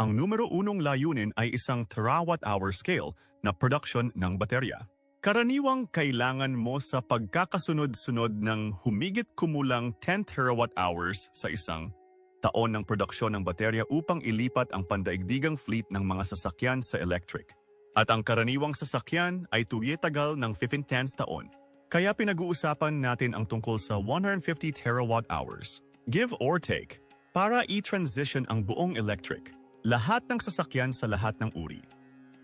ang numero unong layunin ay isang terawatt-hour scale na production ng baterya. Karaniwang kailangan mo sa pagkakasunod-sunod ng humigit kumulang 10 terawatt-hours sa isang taon ng produksyon ng baterya upang ilipat ang pandaigdigang fleet ng mga sasakyan sa electric. At ang karaniwang sasakyan ay tuyetagal ng 15 taon. Kaya pinag-uusapan natin ang tungkol sa 150 terawatt-hours. Give or take, para i-transition ang buong electric, lahat ng sasakyan sa lahat ng uri.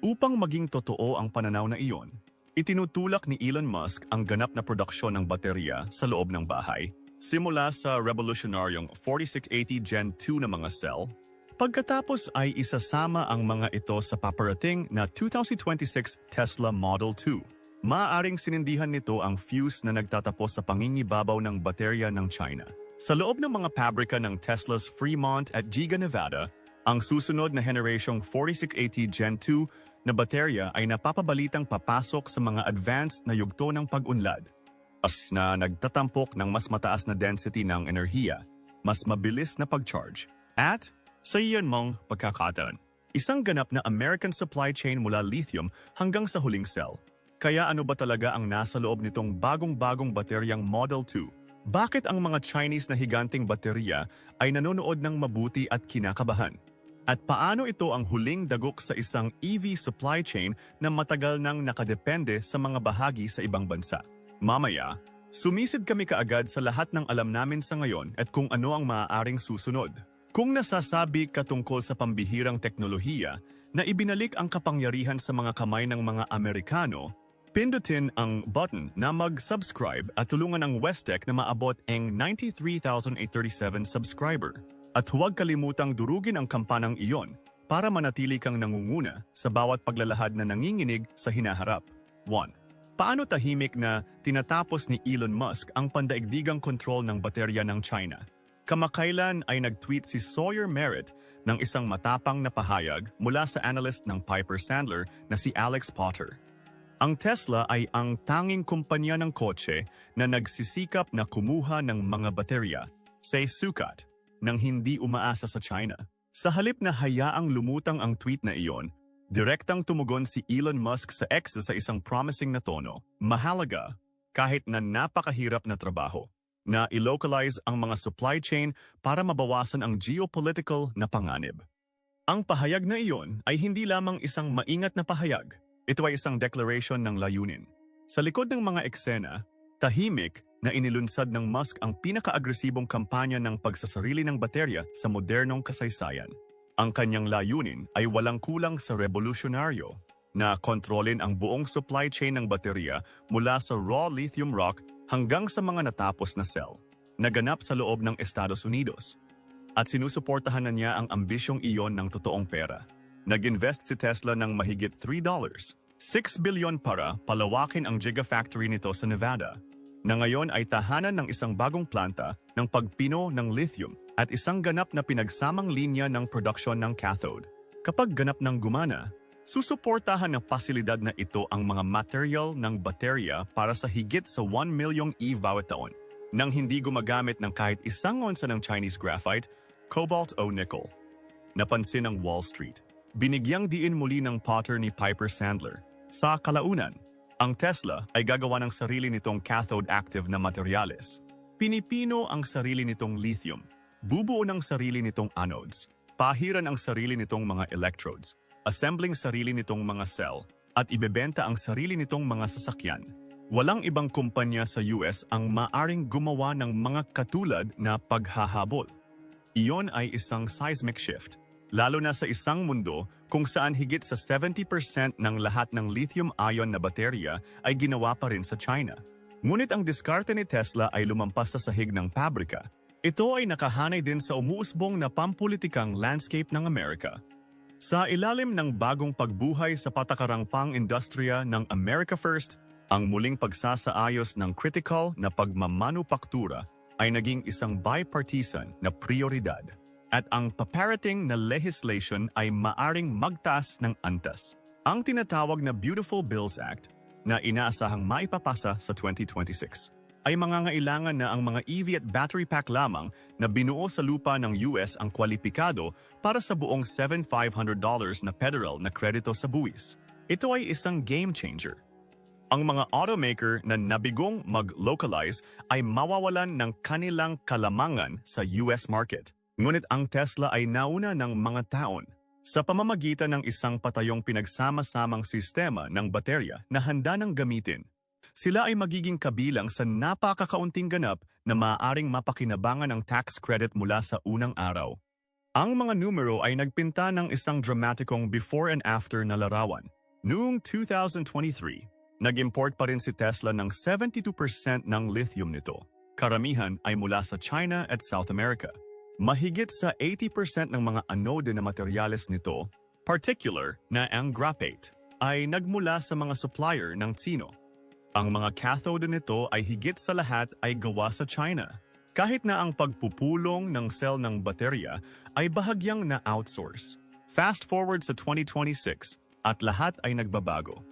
Upang maging totoo ang pananaw na iyon, itinutulak ni Elon Musk ang ganap na produksyon ng baterya sa loob ng bahay, simula sa revolutionaryong 4680 Gen 2 na mga cell, pagkatapos ay isasama ang mga ito sa paparating na 2026 Tesla Model 2. Maaaring sinindihan nito ang fuse na nagtatapos sa pangingibabaw ng baterya ng China. Sa loob ng mga pabrika ng Tesla's Fremont at Giga, Nevada, ang susunod na generasyong 4680 Gen 2 na baterya ay napapabalitang papasok sa mga advanced na yugto ng pag-unlad. As na nagtatampok ng mas mataas na density ng enerhiya, mas mabilis na pag-charge, at sa iyon mong pagkakataon. Isang ganap na American supply chain mula lithium hanggang sa huling cell. Kaya ano ba talaga ang nasa loob nitong bagong-bagong bateryang Model 2? Bakit ang mga Chinese na higanting baterya ay nanonood ng mabuti at kinakabahan? At paano ito ang huling dagok sa isang EV supply chain na matagal nang nakadepende sa mga bahagi sa ibang bansa? Mamaya, sumisid kami kaagad sa lahat ng alam namin sa ngayon at kung ano ang maaaring susunod. Kung nasasabi ka tungkol sa pambihirang teknolohiya na ibinalik ang kapangyarihan sa mga kamay ng mga Amerikano, pindutin ang button na mag-subscribe at tulungan ang Westech na maabot ang 93,837 subscriber. At huwag kalimutang durugin ang kampanang iyon para manatili kang nangunguna sa bawat paglalahad na nanginginig sa hinaharap. 1. Paano tahimik na tinatapos ni Elon Musk ang pandaigdigang kontrol ng baterya ng China? Kamakailan ay nag-tweet si Sawyer Merritt ng isang matapang na pahayag mula sa analyst ng Piper Sandler na si Alex Potter. Ang Tesla ay ang tanging kumpanya ng kotse na nagsisikap na kumuha ng mga baterya, say sukat, nang hindi umaasa sa China. Sa halip na hayaang lumutang ang tweet na iyon, direktang tumugon si Elon Musk sa X sa isang promising na tono, mahalaga kahit na napakahirap na trabaho, na ilocalize ang mga supply chain para mabawasan ang geopolitical na panganib. Ang pahayag na iyon ay hindi lamang isang maingat na pahayag, ito ay isang declaration ng layunin. Sa likod ng mga eksena, tahimik na inilunsad ng Musk ang pinaka-agresibong kampanya ng pagsasarili ng baterya sa modernong kasaysayan. Ang kanyang layunin ay walang kulang sa revolusyonaryo na kontrolin ang buong supply chain ng baterya mula sa raw lithium rock hanggang sa mga natapos na cell, naganap sa loob ng Estados Unidos. At sinusuportahan na niya ang ambisyong iyon ng totoong pera. Nag-invest si Tesla ng mahigit $3, 6 billion para palawakin ang gigafactory nito sa Nevada na ngayon ay tahanan ng isang bagong planta ng pagpino ng lithium at isang ganap na pinagsamang linya ng produksyon ng cathode. Kapag ganap ng gumana, susuportahan ng pasilidad na ito ang mga material ng baterya para sa higit sa 1 milyong bawat taon nang hindi gumagamit ng kahit isang onsa ng Chinese graphite, cobalt o nickel. Napansin ng Wall Street. Binigyang diin muli ng Potter ni Piper Sandler. Sa kalaunan, ang Tesla ay gagawa ng sarili nitong cathode active na materyales. Pinipino ang sarili nitong lithium. Bubuo ng sarili nitong anodes. Pahiran ang sarili nitong mga electrodes. Assembling sarili nitong mga cell. At ibebenta ang sarili nitong mga sasakyan. Walang ibang kumpanya sa US ang maaring gumawa ng mga katulad na paghahabol. Iyon ay isang seismic shift lalo na sa isang mundo kung saan higit sa 70% ng lahat ng lithium-ion na baterya ay ginawa pa rin sa China. Ngunit ang diskarte ni Tesla ay lumampas sa sahig ng pabrika. Ito ay nakahanay din sa umuusbong na pampulitikang landscape ng Amerika. Sa ilalim ng bagong pagbuhay sa patakarang pang-industriya ng America First, ang muling pagsasaayos ng critical na pagmamanupaktura ay naging isang bipartisan na prioridad at ang paparating na legislation ay maaring magtaas ng antas. Ang tinatawag na Beautiful Bills Act na inaasahang maipapasa sa 2026. ay mangangailangan na ang mga EV at battery pack lamang na binuo sa lupa ng US ang kwalipikado para sa buong $7,500 na federal na kredito sa buwis. Ito ay isang game changer. Ang mga automaker na nabigong mag-localize ay mawawalan ng kanilang kalamangan sa US market. Ngunit ang Tesla ay nauna ng mga taon sa pamamagitan ng isang patayong pinagsama-samang sistema ng baterya na handa ng gamitin sila ay magiging kabilang sa napakakaunting ganap na maaaring mapakinabangan ng tax credit mula sa unang araw. Ang mga numero ay nagpinta ng isang dramatikong before and after na larawan. Noong 2023, nag-import pa rin si Tesla ng 72% ng lithium nito. Karamihan ay mula sa China at South America. Mahigit sa 80% ng mga anode na materyales nito, particular na ang graphite, ay nagmula sa mga supplier ng Tsino. Ang mga cathode nito ay higit sa lahat ay gawa sa China. Kahit na ang pagpupulong ng cell ng baterya ay bahagyang na outsource. Fast forward sa 2026 at lahat ay nagbabago.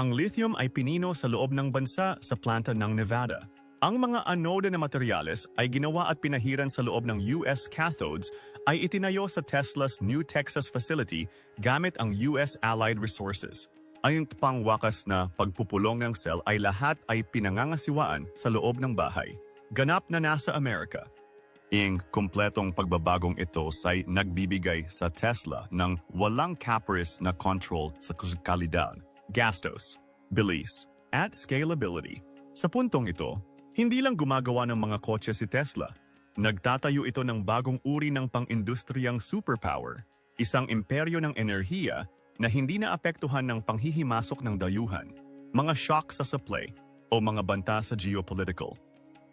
Ang lithium ay pinino sa loob ng bansa sa planta ng Nevada. Ang mga anode na materyales ay ginawa at pinahiran sa loob ng US cathodes ay itinayo sa Tesla's New Texas facility gamit ang US Allied Resources. Ayon pangwakas na pagpupulong ng cell ay lahat ay pinangangasiwaan sa loob ng bahay. Ganap na nasa Amerika. Ing kumpletong pagbabagong ito ay nagbibigay sa Tesla ng walang caprice na control sa kalidad, gastos, bilis, at scalability. Sa puntong ito, hindi lang gumagawa ng mga kotse si Tesla. Nagtatayo ito ng bagong uri ng pang-industriyang superpower, isang imperyo ng enerhiya na hindi naapektuhan ng panghihimasok ng dayuhan, mga shock sa supply o mga banta sa geopolitical.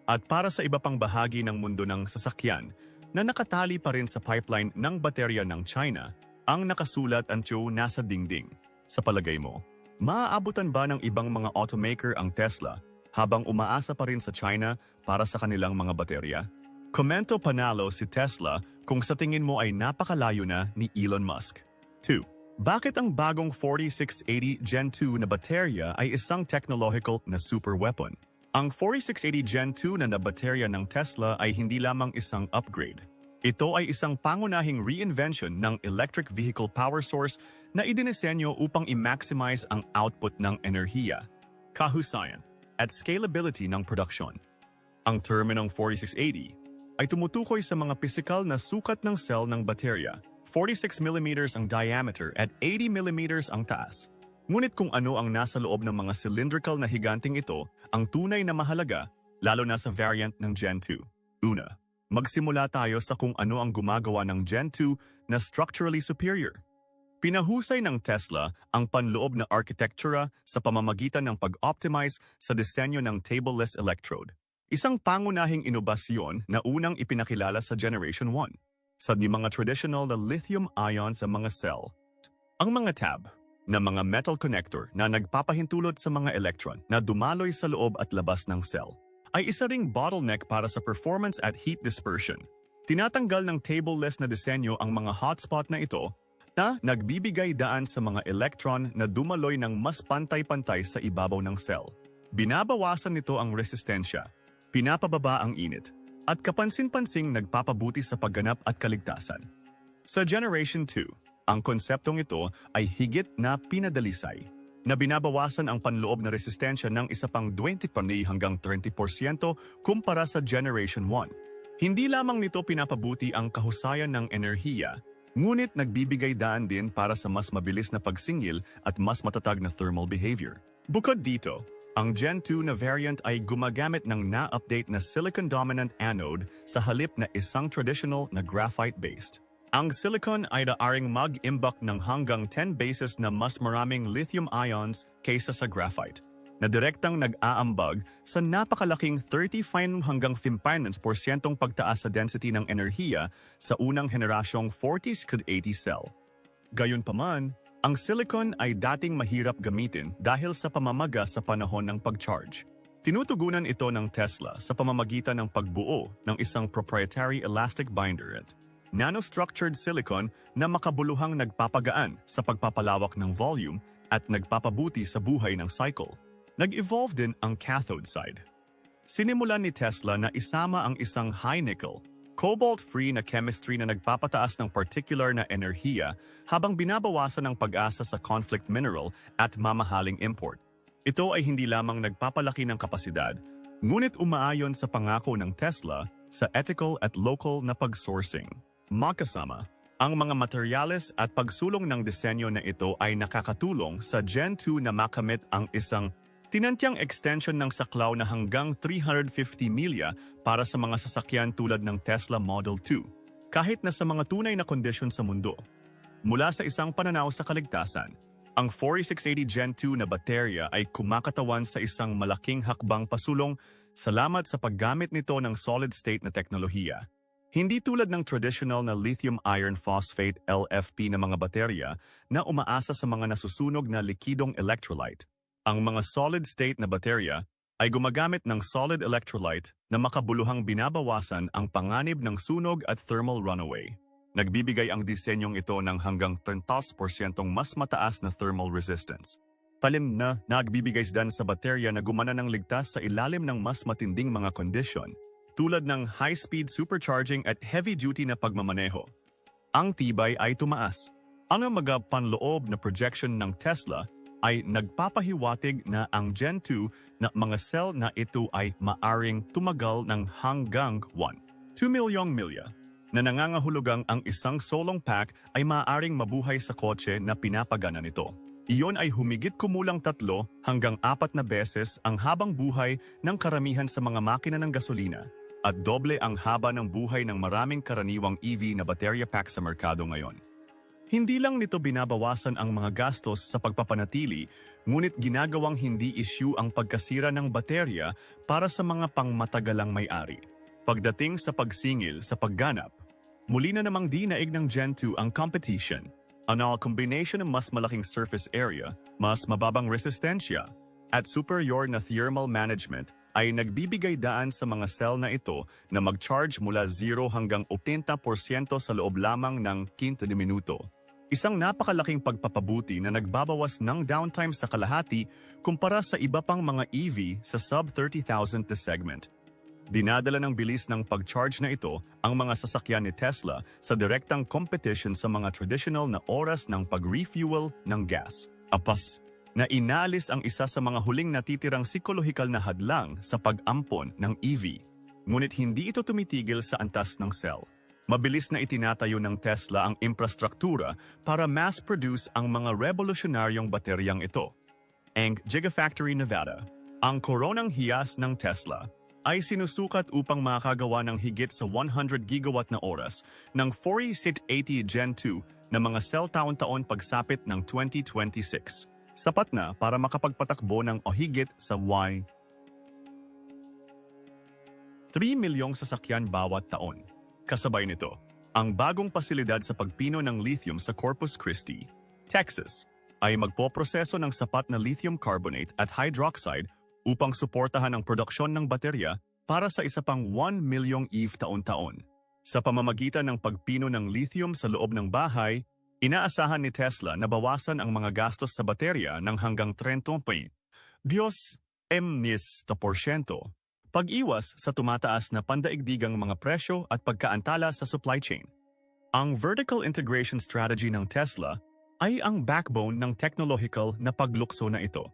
At para sa iba pang bahagi ng mundo ng sasakyan na nakatali pa rin sa pipeline ng baterya ng China, ang nakasulat ang tiyo nasa dingding. Sa palagay mo, maaabutan ba ng ibang mga automaker ang Tesla habang umaasa pa rin sa China para sa kanilang mga baterya? Komento panalo si Tesla kung sa tingin mo ay napakalayo na ni Elon Musk. 2. Bakit ang bagong 4680 Gen 2 na baterya ay isang technological na super weapon? Ang 4680 Gen 2 na na baterya ng Tesla ay hindi lamang isang upgrade. Ito ay isang pangunahing reinvention ng electric vehicle power source na idinisenyo upang i-maximize ang output ng enerhiya, kahusayan, at scalability ng produksyon. Ang terminong 4680 ay tumutukoy sa mga pisikal na sukat ng cell ng baterya 46mm ang diameter at 80mm ang taas. Ngunit kung ano ang nasa loob ng mga cylindrical na higanting ito, ang tunay na mahalaga, lalo na sa variant ng Gen 2. Una, magsimula tayo sa kung ano ang gumagawa ng Gen 2 na structurally superior. Pinahusay ng Tesla ang panloob na arkitektura sa pamamagitan ng pag-optimize sa disenyo ng tableless electrode. Isang pangunahing inobasyon na unang ipinakilala sa Generation 1 sa di mga traditional na lithium-ion sa mga cell. Ang mga tab na mga metal connector na nagpapahintulot sa mga electron na dumaloy sa loob at labas ng cell ay isa ring bottleneck para sa performance at heat dispersion. Tinatanggal ng tableless na disenyo ang mga hotspot na ito na nagbibigay daan sa mga electron na dumaloy ng mas pantay-pantay sa ibabaw ng cell. Binabawasan nito ang resistensya, pinapababa ang init, at kapansin-pansing nagpapabuti sa pagganap at kaligtasan. Sa Generation 2, ang konseptong ito ay higit na pinadalisay na binabawasan ang panloob na resistensya ng isa pang 20 hanggang 30% kumpara sa Generation 1. Hindi lamang nito pinapabuti ang kahusayan ng enerhiya, ngunit nagbibigay daan din para sa mas mabilis na pagsingil at mas matatag na thermal behavior. Bukod dito, ang Gen 2 na variant ay gumagamit ng na-update na silicon-dominant anode sa halip na isang traditional na graphite-based. Ang silicon ay daaring mag-imbak ng hanggang 10 bases na mas maraming lithium ions kaysa sa graphite, na direktang nag-aambag sa napakalaking 35 hanggang 50% pagtaas sa density ng enerhiya sa unang henerasyong 40-80 cell. Gayunpaman, ang silicon ay dating mahirap gamitin dahil sa pamamaga sa panahon ng pag-charge. Tinutugunan ito ng Tesla sa pamamagitan ng pagbuo ng isang proprietary elastic binder at nanostructured silicon na makabuluhang nagpapagaan sa pagpapalawak ng volume at nagpapabuti sa buhay ng cycle. Nag-evolve din ang cathode side. sinimulan ni Tesla na isama ang isang high-nickel, cobalt-free na chemistry na nagpapataas ng particular na enerhiya habang binabawasan ang pag-asa sa conflict mineral at mamahaling import. Ito ay hindi lamang nagpapalaki ng kapasidad, ngunit umaayon sa pangako ng Tesla sa ethical at local na pag-sourcing. Makasama, ang mga materyales at pagsulong ng disenyo na ito ay nakakatulong sa Gen 2 na makamit ang isang tinantyang extension ng saklaw na hanggang 350 milya para sa mga sasakyan tulad ng Tesla Model 2, kahit na sa mga tunay na kondisyon sa mundo. Mula sa isang pananaw sa kaligtasan, ang 4680 Gen 2 na baterya ay kumakatawan sa isang malaking hakbang pasulong salamat sa paggamit nito ng solid-state na teknolohiya. Hindi tulad ng traditional na lithium iron phosphate LFP na mga baterya na umaasa sa mga nasusunog na likidong electrolyte. Ang mga solid-state na baterya ay gumagamit ng solid electrolyte na makabuluhang binabawasan ang panganib ng sunog at thermal runaway. Nagbibigay ang disenyong ito ng hanggang 30% mas mataas na thermal resistance. Talim na nagbibigay dan sa baterya na gumana ng ligtas sa ilalim ng mas matinding mga kondisyon, tulad ng high-speed supercharging at heavy-duty na pagmamaneho. Ang tibay ay tumaas. Ang mga panloob na projection ng Tesla ay nagpapahiwatig na ang Gen 2 na mga cell na ito ay maaring tumagal ng hanggang 1. 2 milyong milya na nangangahulugang ang isang solong pack ay maaaring mabuhay sa kotse na pinapagana nito. Iyon ay humigit kumulang tatlo hanggang apat na beses ang habang buhay ng karamihan sa mga makina ng gasolina at doble ang haba ng buhay ng maraming karaniwang EV na baterya pack sa merkado ngayon. Hindi lang nito binabawasan ang mga gastos sa pagpapanatili, ngunit ginagawang hindi issue ang pagkasira ng baterya para sa mga pangmatagalang may-ari. Pagdating sa pagsingil sa pagganap, muli na namang dinaig ng Gen 2 ang competition. Ano combination ng mas malaking surface area, mas mababang resistensya, at superior na thermal management ay nagbibigay daan sa mga cell na ito na mag-charge mula 0 hanggang 80% sa loob lamang ng 15 minuto. Isang napakalaking pagpapabuti na nagbabawas ng downtime sa kalahati kumpara sa iba pang mga EV sa sub 30,000 na segment. Dinadala ng bilis ng pag-charge na ito ang mga sasakyan ni Tesla sa direktang competition sa mga traditional na oras ng pag-refuel ng gas. Apas, na inalis ang isa sa mga huling natitirang psikolohikal na hadlang sa pag-ampon ng EV. Ngunit hindi ito tumitigil sa antas ng cell. Mabilis na itinatayo ng Tesla ang infrastruktura para mass-produce ang mga revolusyonaryong bateryang ito. Ang Gigafactory Nevada, ang koronang hiyas ng Tesla, ay sinusukat upang makagawa ng higit sa 100 gigawatt na oras ng 4680 Gen 2 na mga cell taon-taon pagsapit ng 2026. Sapat na para makapagpatakbo ng o higit sa Y 3 milyong sasakyan bawat taon. Kasabay nito, ang bagong pasilidad sa pagpino ng lithium sa Corpus Christi, Texas, ay magpoproseso ng sapat na lithium carbonate at hydroxide upang suportahan ang produksyon ng baterya para sa isa pang 1 milyong EV taon-taon. Sa pamamagitan ng pagpino ng lithium sa loob ng bahay, inaasahan ni Tesla na bawasan ang mga gastos sa baterya ng hanggang 30 Diyos M-10%. Pag-iwas sa tumataas na pandaigdigang mga presyo at pagkaantala sa supply chain. Ang vertical integration strategy ng Tesla ay ang backbone ng technological na paglukso na ito.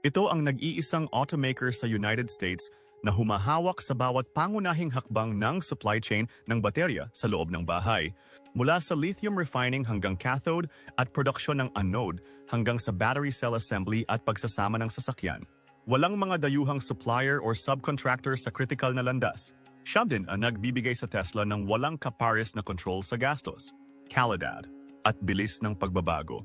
Ito ang nag-iisang automaker sa United States na humahawak sa bawat pangunahing hakbang ng supply chain ng baterya sa loob ng bahay, mula sa lithium refining hanggang cathode at produksyon ng anode hanggang sa battery cell assembly at pagsasama ng sasakyan. Walang mga dayuhang supplier or subcontractor sa critical na landas. Siya din ang nagbibigay sa Tesla ng walang kapares na control sa gastos, kalidad, at bilis ng pagbabago.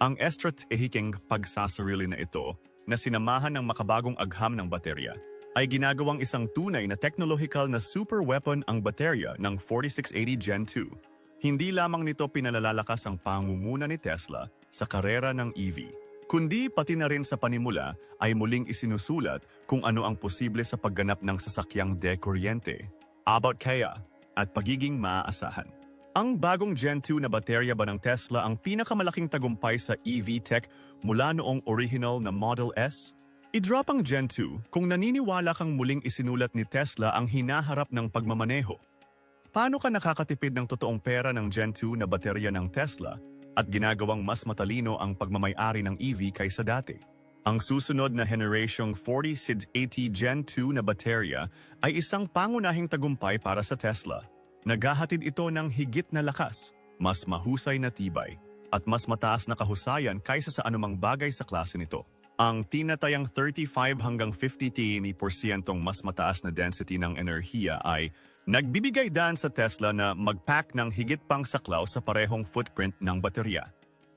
Ang estratehikeng pagsasarili na ito na sinamahan ng makabagong agham ng baterya ay ginagawang isang tunay na technological na super weapon ang baterya ng 4680 Gen 2. Hindi lamang nito pinalalakas ang pangunguna ni Tesla sa karera ng EV, kundi pati na rin sa panimula ay muling isinusulat kung ano ang posible sa pagganap ng sasakyang dekuryente, about kaya, at pagiging maaasahan. Ang bagong Gen 2 na baterya ba ng Tesla ang pinakamalaking tagumpay sa EV tech mula noong original na Model S? I-drop ang Gen 2 kung naniniwala kang muling isinulat ni Tesla ang hinaharap ng pagmamaneho. Paano ka nakakatipid ng totoong pera ng Gen 2 na baterya ng Tesla at ginagawang mas matalino ang pagmamayari ng EV kaysa dati? Ang susunod na Generation 40 SID80 Gen 2 na baterya ay isang pangunahing tagumpay para sa Tesla. Naghahatid ito ng higit na lakas, mas mahusay na tibay, at mas mataas na kahusayan kaysa sa anumang bagay sa klase nito. Ang tinatayang 35 hanggang 50 TNE% mas mataas na density ng enerhiya ay nagbibigay daan sa Tesla na mag-pack ng higit pang saklaw sa parehong footprint ng baterya.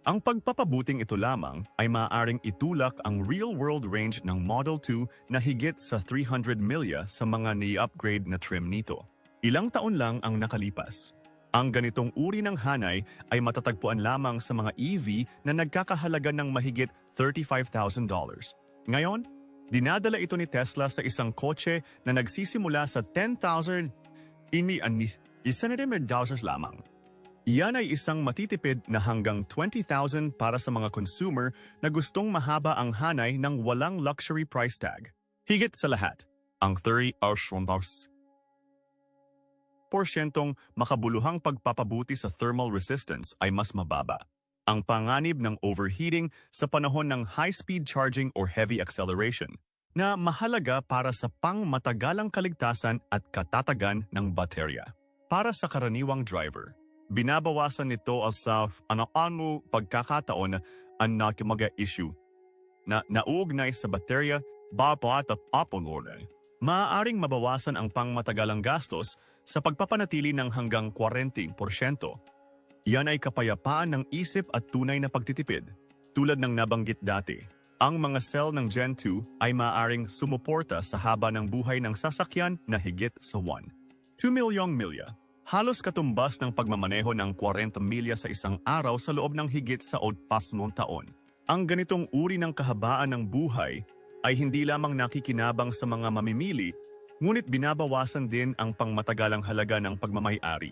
Ang pagpapabuting ito lamang ay maaaring itulak ang real-world range ng Model 2 na higit sa 300 milya sa mga ni-upgrade na trim nito. Ilang taon lang ang nakalipas. Ang ganitong uri ng hanay ay matatagpuan lamang sa mga EV na nagkakahalaga ng mahigit $35,000. Ngayon, dinadala ito ni Tesla sa isang kotse na nagsisimula sa 10,000 ini anis dollars lamang. Iyan ay isang matitipid na hanggang 20,000 para sa mga consumer na gustong mahaba ang hanay ng walang luxury price tag. Higit sa lahat, ang 30 hours porsyentong makabuluhang pagpapabuti sa thermal resistance ay mas mababa. Ang panganib ng overheating sa panahon ng high-speed charging or heavy acceleration na mahalaga para sa pangmatagalang kaligtasan at katatagan ng baterya. Para sa karaniwang driver, binabawasan nito ang sa ano-ano pagkakataon ang nakimaga issue na nauugnay sa baterya babat at apolore. Maaaring mabawasan ang pangmatagalang gastos sa pagpapanatili ng hanggang 40%. Yan ay kapayapaan ng isip at tunay na pagtitipid. Tulad ng nabanggit dati, ang mga cell ng Gen 2 ay maaaring sumuporta sa haba ng buhay ng sasakyan na higit sa 1. 2 milyong milya. Halos katumbas ng pagmamaneho ng 40 milya sa isang araw sa loob ng higit sa 8 taon. Ang ganitong uri ng kahabaan ng buhay ay hindi lamang nakikinabang sa mga mamimili, ngunit binabawasan din ang pangmatagalang halaga ng pagmamayari.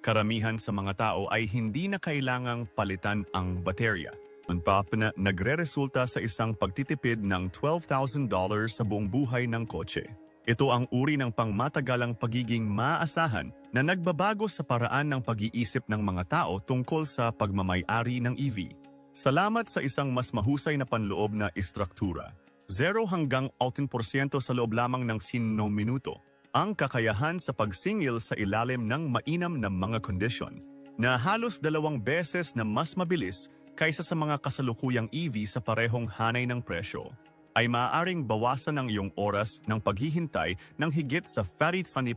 Karamihan sa mga tao ay hindi na kailangang palitan ang baterya. Unpap na nagre-resulta sa isang pagtitipid ng $12,000 sa buong buhay ng kotse. Ito ang uri ng pangmatagalang pagiging maasahan na nagbabago sa paraan ng pag-iisip ng mga tao tungkol sa pagmamayari ng EV. Salamat sa isang mas mahusay na panloob na istruktura. 0 hanggang 18% sa loob lamang ng sino minuto ang kakayahan sa pagsingil sa ilalim ng mainam na mga kondisyon na halos dalawang beses na mas mabilis kaysa sa mga kasalukuyang EV sa parehong hanay ng presyo ay maaaring bawasan ang iyong oras ng paghihintay ng higit sa 30%.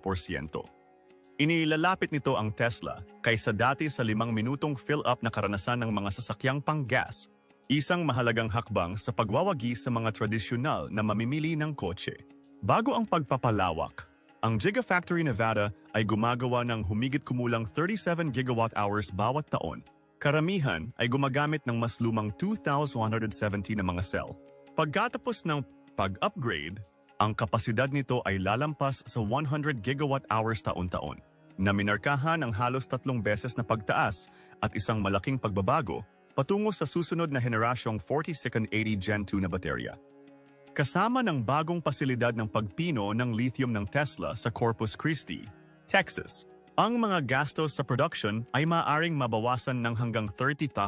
Inilalapit nito ang Tesla kaysa dati sa limang minutong fill-up na karanasan ng mga sasakyang pang-gas Isang mahalagang hakbang sa pagwawagi sa mga tradisyonal na mamimili ng kotse. Bago ang pagpapalawak, ang Gigafactory Nevada ay gumagawa ng humigit kumulang 37 gigawatt hours bawat taon. Karamihan ay gumagamit ng mas lumang 2,170 na mga cell. Pagkatapos ng pag-upgrade, ang kapasidad nito ay lalampas sa 100 gigawatt hours taon-taon na minarkahan ang halos tatlong beses na pagtaas at isang malaking pagbabago patungo sa susunod na henerasyong 4280 Gen 2 na baterya. Kasama ng bagong pasilidad ng pagpino ng lithium ng Tesla sa Corpus Christi, Texas, ang mga gastos sa production ay maaaring mabawasan ng hanggang 30%.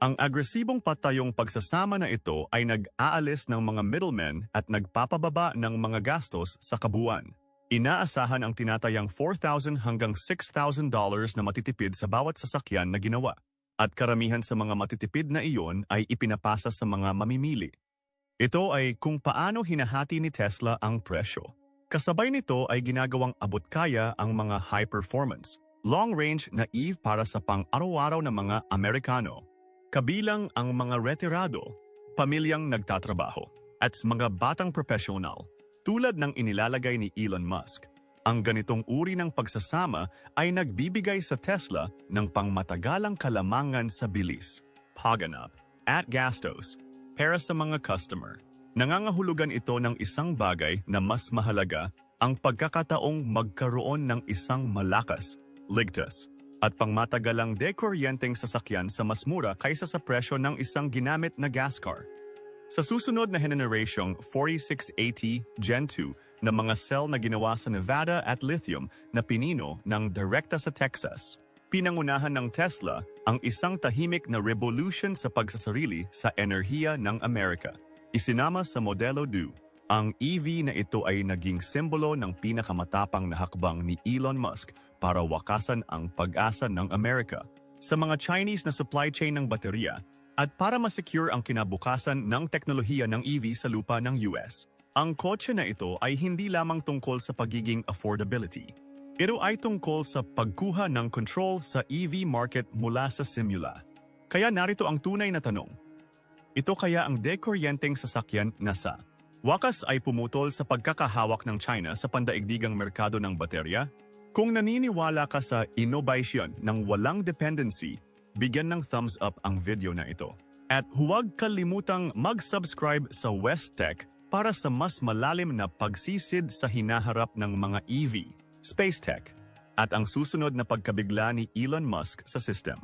Ang agresibong patayong pagsasama na ito ay nag-aalis ng mga middlemen at nagpapababa ng mga gastos sa kabuuan. Inaasahan ang tinatayang $4,000 hanggang $6,000 na matitipid sa bawat sasakyan na ginawa at karamihan sa mga matitipid na iyon ay ipinapasa sa mga mamimili. Ito ay kung paano hinahati ni Tesla ang presyo. Kasabay nito ay ginagawang abot kaya ang mga high performance, long range na EV para sa pang-araw-araw na mga Amerikano. Kabilang ang mga retirado, pamilyang nagtatrabaho, at mga batang profesional, tulad ng inilalagay ni Elon Musk. Ang ganitong uri ng pagsasama ay nagbibigay sa Tesla ng pangmatagalang kalamangan sa bilis, pagganap, at gastos para sa mga customer. Nangangahulugan ito ng isang bagay na mas mahalaga ang pagkakataong magkaroon ng isang malakas, ligtas, at pangmatagalang dekoryenteng sasakyan sa mas mura kaysa sa presyo ng isang ginamit na gas car. Sa susunod na generasyong 4680 Gen 2 na mga cell na ginawa sa Nevada at lithium na pinino ng direkta sa Texas, pinangunahan ng Tesla ang isang tahimik na revolution sa pagsasarili sa enerhiya ng Amerika. Isinama sa Modelo 2 ang EV na ito ay naging simbolo ng pinakamatapang na hakbang ni Elon Musk para wakasan ang pag-asa ng Amerika sa mga Chinese na supply chain ng baterya at para masecure ang kinabukasan ng teknolohiya ng EV sa lupa ng US. Ang kotse na ito ay hindi lamang tungkol sa pagiging affordability. Ito ay tungkol sa pagkuha ng control sa EV market mula sa simula. Kaya narito ang tunay na tanong. Ito kaya ang dekoryenteng sasakyan na sa Wakas ay pumutol sa pagkakahawak ng China sa pandaigdigang merkado ng baterya? Kung naniniwala ka sa innovation ng walang dependency, bigyan ng thumbs up ang video na ito. At huwag kalimutang mag-subscribe sa West Tech para sa mas malalim na pagsisid sa hinaharap ng mga EV, space tech, at ang susunod na pagkabigla ni Elon Musk sa system.